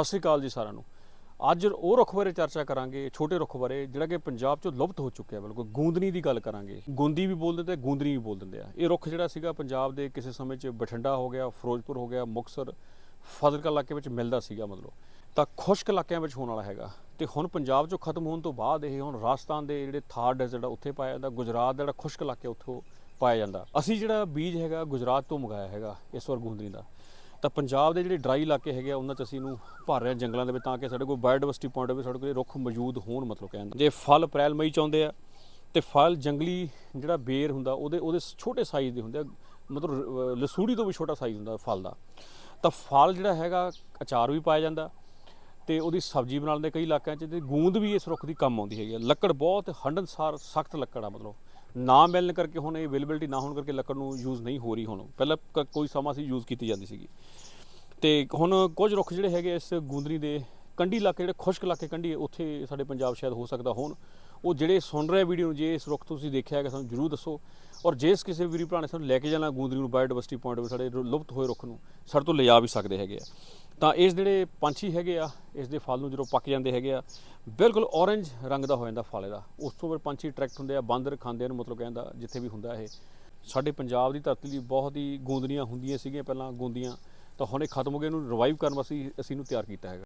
ਸਤਿ ਸ਼੍ਰੀ ਅਕਾਲ ਜੀ ਸਾਰਿਆਂ ਨੂੰ। ਅੱਜ ਉਹ ਰੁੱਖ ਬਾਰੇ ਚਰਚਾ ਕਰਾਂਗੇ, ਛੋਟੇ ਰੁੱਖ ਬਾਰੇ, ਜਿਹੜਾ ਕਿ ਪੰਜਾਬ 'ਚੋਂ ਲੁਪਤ ਹੋ ਚੁੱਕਿਆ ਬਿਲਕੁਲ। ਗੂੰਦਨੀ ਦੀ ਗੱਲ ਕਰਾਂਗੇ। ਗੂੰਦੀ ਵੀ ਬੋਲ ਦਿੰਦੇ ਆ ਗੂੰਦਨੀ ਵੀ ਬੋਲ ਦਿੰਦੇ ਆ। ਇਹ ਰੁੱਖ ਜਿਹੜਾ ਸੀਗਾ ਪੰਜਾਬ ਦੇ ਕਿਸੇ ਸਮੇਂ 'ਚ ਬਠਿੰਡਾ ਹੋ ਗਿਆ, ਫਿਰੋਜ਼ਪੁਰ ਹੋ ਗਿਆ, ਮੁਕਤਸਰ, ਫਾਜ਼ਿਲਕਾ ਇਲਾਕੇ ਵਿੱਚ ਮਿਲਦਾ ਸੀਗਾ ਮਤਲਬ। ਤਾਂ ਖੁਸ਼ਕ ਇਲਾਕਿਆਂ ਵਿੱਚ ਹੋਣ ਵਾਲਾ ਹੈਗਾ। ਤੇ ਹੁਣ ਪੰਜਾਬ 'ਚੋਂ ਖਤਮ ਹੋਣ ਤੋਂ ਬਾਅਦ ਇਹ ਹੁਣ ਰਾਜਸਥਾਨ ਦੇ ਜਿਹੜੇ ਥਾਰ ਡੈਜ਼ਰਟ ਆ ਉੱਥੇ ਪਾਇਆ ਜਾਂਦਾ, ਗੁਜਰਾਤ ਦਾ ਜਿਹੜਾ ਖੁਸ਼ਕ ਇਲਾਕੇ ਉੱਥੋਂ ਪਾਇਆ ਜਾਂਦਾ। ਅਸੀਂ ਜਿਹੜਾ ਬੀਜ ਹੈਗਾ, ਗੁਜਰਾਤ ਤੋਂ ਮੰਗਾਇਆ ਹੈਗਾ ਇਸ ਵਾਰ ਗੂੰਦਨੀ ਦਾ। ਤਾਂ ਪੰਜਾਬ ਦੇ ਜਿਹੜੇ ਡਰਾਈ ਇਲਾਕੇ ਹੈਗੇ ਆ, ਉਹਨਾਂ 'ਚ ਅਸੀਂ ਇਹਨੂੰ ਭਰ ਰਹੇ ਹਾਂ ਜੰਗਲਾਂ ਦੇ ਵਿੱਚ ਤਾਂ ਕਿ ਸਾਡੇ ਕੋਲ ਬਾਇਓਡਾਇਵਰਸਿਟੀ ਪੁਆਇੰਟ ਵੀ ਸਾਡੇ ਕੋਲ ਰੁੱਖ ਮੌਜੂਦ ਹੋਣ ਮਤਲਬ ਕਹਿੰਦਾ ਜੇ ਫਲ ਅਪ੍ਰੈਲ, ਮਈ ਚ ਆਉਂਦੇ ਆ, ਤੇ ਫਲ ਜੰਗਲੀ ਜਿਹੜਾ ਬੇਰ ਹੁੰਦਾ, ਉਹਦੇ ਉਹਦੇ ਛੋਟੇ ਸਾਈਜ਼ ਦੇ ਹੁੰਦੇ ਆ, ਮਤਲਬ ਲਸੂੜੀ ਤੋਂ ਵੀ ਛੋਟਾ ਸਾਈਜ਼ ਹੁੰਦਾ ਫਲ ਦਾ। ਤਾਂ ਫਲ ਜਿਹੜਾ ਹੈਗਾ, ਅਚਾਰ ਵੀ ਪਾਇਆ ਜਾਂਦਾ, ਤੇ ਉਹਦੀ ਸਬਜ਼ੀ ਬਣਾ ਲੈਂਦੇ ਕਈ ਇਲਾਕਿਆਂ 'ਚ, ਤੇ ਗੂੰਦ ਵੀ ਇਸ ਰੁੱਖ ਦੀ ਕੰਮ ਆਉਂਦੀ ਹੈਗੀ ਆ। ਲੱਕੜ ਬਹੁਤ ਹੰਡਨਸਾਰ ਸਖਤ ਲੱਕੜ ਆ ਮਤਲਬ। ਨਾ ਮਿਲਣ ਕਰਕੇ ਹੁਣ ਇਹ ਅਵੇਲੇਬਿਲਟੀ ਨਾ ਹੋਣ ਕਰਕੇ ਲੱਕੜ ਨੂੰ ਯੂਜ਼ ਨਹੀਂ ਹੋ ਰਹੀ ਹੁਣ। ਪਹਿਲਾਂ ਕ- ਕੋਈ ਸਮਾਂ ਸੀ ਯੂਜ਼ ਕੀਤੀ ਜਾਂਦੀ ਸੀਗੀ। ਤੇ ਹੁਣ ਕੁਝ ਰੁੱਖ ਜਿਹੜੇ ਹੈਗੇ ਇਸ ਗੂੰਦਰੀ ਦੇ ਕੰਢੀ ਇਲਾਕੇ ਜਿਹੜੇ ਖੁਸ਼ਕ ਇਲਾਕੇ ਕੰਢੀ ਹੈ, ਉੱਥੇ ਸਾਡੇ ਪੰਜਾਬ ਸ਼ਾਇਦ ਹੋ ਸਕਦਾ ਹੋਣ। ਉਹ ਜਿਹੜੇ ਸੁਣ ਰਹੇ ਵੀਡੀਓ ਨੂੰ ਜੇ ਇਸ ਰੁੱਖ ਤੁਸੀਂ ਦੇਖਿਆ ਹੈਗਾ ਸਾਨੂੰ ਜਰੂਰ ਦੱਸੋ। ਔਰ ਜੇ ਇਸ ਕਿਸੇ ਵੀਰੀ ਭਰਾ ਨੇ ਸਾਨੂੰ ਲੈ ਕੇ ਜਾਣਾ ਗੂੰਦਰੀ ਨੂੰ ਬਾਇਓਡਾਇਵਰਸਿਟੀ ਪੁਆਇੰਟ ਸਾਡੇ ਰੁ- ਲੁਪਤ ਹੋਏ ਰੁੱਖ ਨੂੰ ਸਾਡੇ ਤੋਂ ਲਿਜਾ ਵੀ ਸਕਦੇ ਹੈਗੇ ਆ। ਤਾਂ ਇਸ ਜਿਹੜੇ ਪੰਛੀ ਹੈਗੇ ਆ, ਇਸ ਦੇ ਫਲ ਨੂੰ ਜਦੋਂ ਪੱਕ ਜਾਂਦੇ ਹੈਗੇ ਆ, ਬਿਲਕੁਲ ਔਰੰਜ ਰੰਗ ਦਾ ਹੋ ਜਾਂਦਾ ਫਲ ਇਹਦਾ। ਉਸ ਤੋਂ ਫਿਰ ਪੰਛੀ ਅਟਰੈਕਟ ਹੁੰਦੇ ਆ, ਬਾਂਦਰ ਖਾਂਦੇ ਨੇ ਮਤਲਬ ਕਹਿੰਦਾ, ਜਿੱਥੇ ਵੀ ਹੁੰਦਾ ਇਹ। ਸਾਡੇ ਪੰਜਾਬ ਦੀ ਧਰਤੀ ਲਈ ਬਹੁਤ ਹੀ ਗੂੰਦਨੀਆਂ ਹੁੰਦੀਆਂ ਸੀਗੀਆਂ ਪਹਿਲਾਂ ਗੂੰਦੀਆਂ, ਤਾਂ ਹੁਣ ਇਹ ਖਤਮ ਹੋ ਗਏ ਇਹਨੂੰ ਰਿਵਾਈਵ ਕਰਨ ਵਾਸਤੇ ਅਸੀਂ ਇਹਨੂੰ ਤਿਆਰ ਕੀਤਾ ਹੈਗਾ।